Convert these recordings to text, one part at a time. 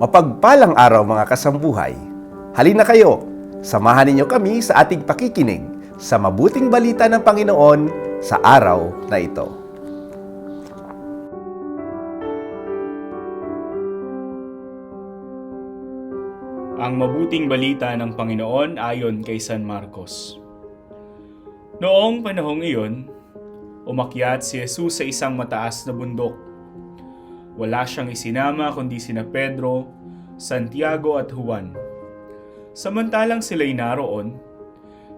Mapagpalang araw mga kasambuhay. Halina kayo, samahan ninyo kami sa ating pakikinig sa mabuting balita ng Panginoon sa araw na ito. Ang mabuting balita ng Panginoon ayon kay San Marcos. Noong panahong iyon, umakyat si Jesus sa isang mataas na bundok. Wala siyang isinama kundi sina Pedro, Santiago at Juan. Samantalang sila'y naroon,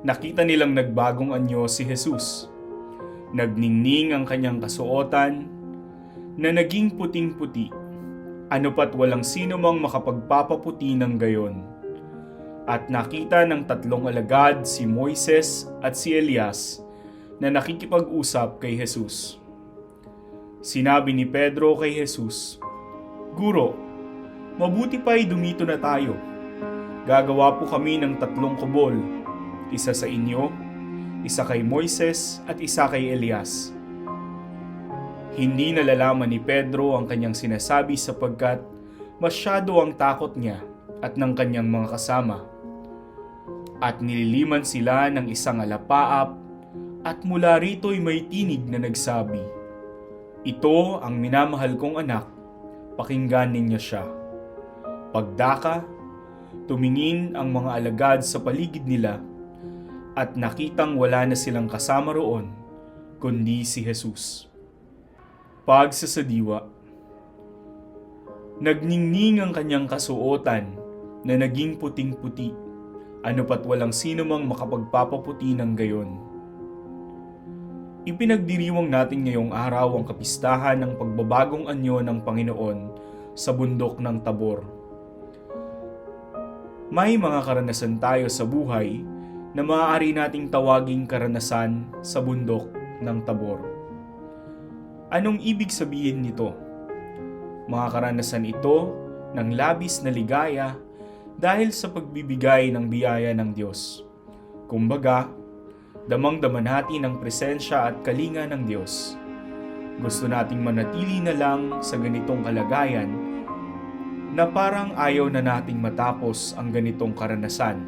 nakita nilang nagbagong anyo si Jesus. Nagningning ang kanyang kasuotan na naging puting-puti ano pat walang sino mang makapagpapaputi ng gayon. At nakita ng tatlong alagad si Moises at si Elias na nakikipag-usap kay Jesus. Sinabi ni Pedro kay Jesus, Guro, mabuti pa'y dumito na tayo. Gagawa po kami ng tatlong kubol, isa sa inyo, isa kay Moises at isa kay Elias. Hindi nalalaman ni Pedro ang kanyang sinasabi sapagkat masyado ang takot niya at ng kanyang mga kasama. At nililiman sila ng isang alapaap at mula rito'y may tinig na nagsabi, Ito ang minamahal kong anak, pakinggan ninyo siya. Pagdaka, tumingin ang mga alagad sa paligid nila at nakitang wala na silang kasama roon kundi si Jesus. Pagsasadiwa Nagningning ang kanyang kasuotan na naging puting-puti, ano pat walang sino mang makapagpapaputi ng gayon. Ipinagdiriwang natin ngayong araw ang kapistahan ng pagbabagong anyo ng Panginoon sa bundok ng Tabor. May mga karanasan tayo sa buhay na maaari nating tawaging karanasan sa bundok ng Tabor. Anong ibig sabihin nito? Mga karanasan ito ng labis na ligaya dahil sa pagbibigay ng biyaya ng Diyos. Kumbaga, damang-dama natin ang presensya at kalinga ng Diyos. Gusto nating manatili na lang sa ganitong kalagayan na parang ayaw na nating matapos ang ganitong karanasan.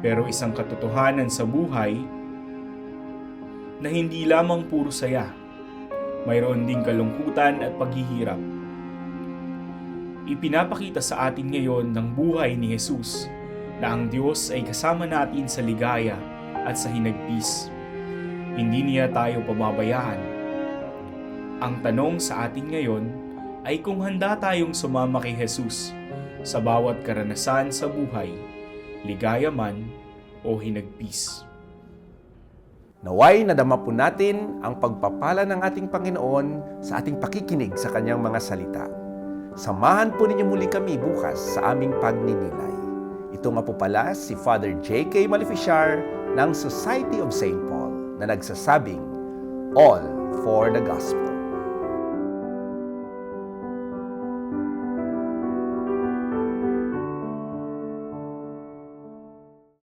Pero isang katotohanan sa buhay na hindi lamang puro saya mayroon ding kalungkutan at paghihirap. Ipinapakita sa atin ngayon ng buhay ni Jesus na ang Diyos ay kasama natin sa ligaya at sa hinagpis. Hindi niya tayo pababayaan. Ang tanong sa atin ngayon ay kung handa tayong sumama kay Jesus sa bawat karanasan sa buhay, ligaya man o hinagpis. Naway nadama po natin ang pagpapala ng ating Panginoon sa ating pakikinig sa kanyang mga salita. Samahan po ninyo muli kami bukas sa aming pagninilay. Ito nga po pala si Father J.K. Maleficiar ng Society of St. Paul na nagsasabing, All for the Gospel.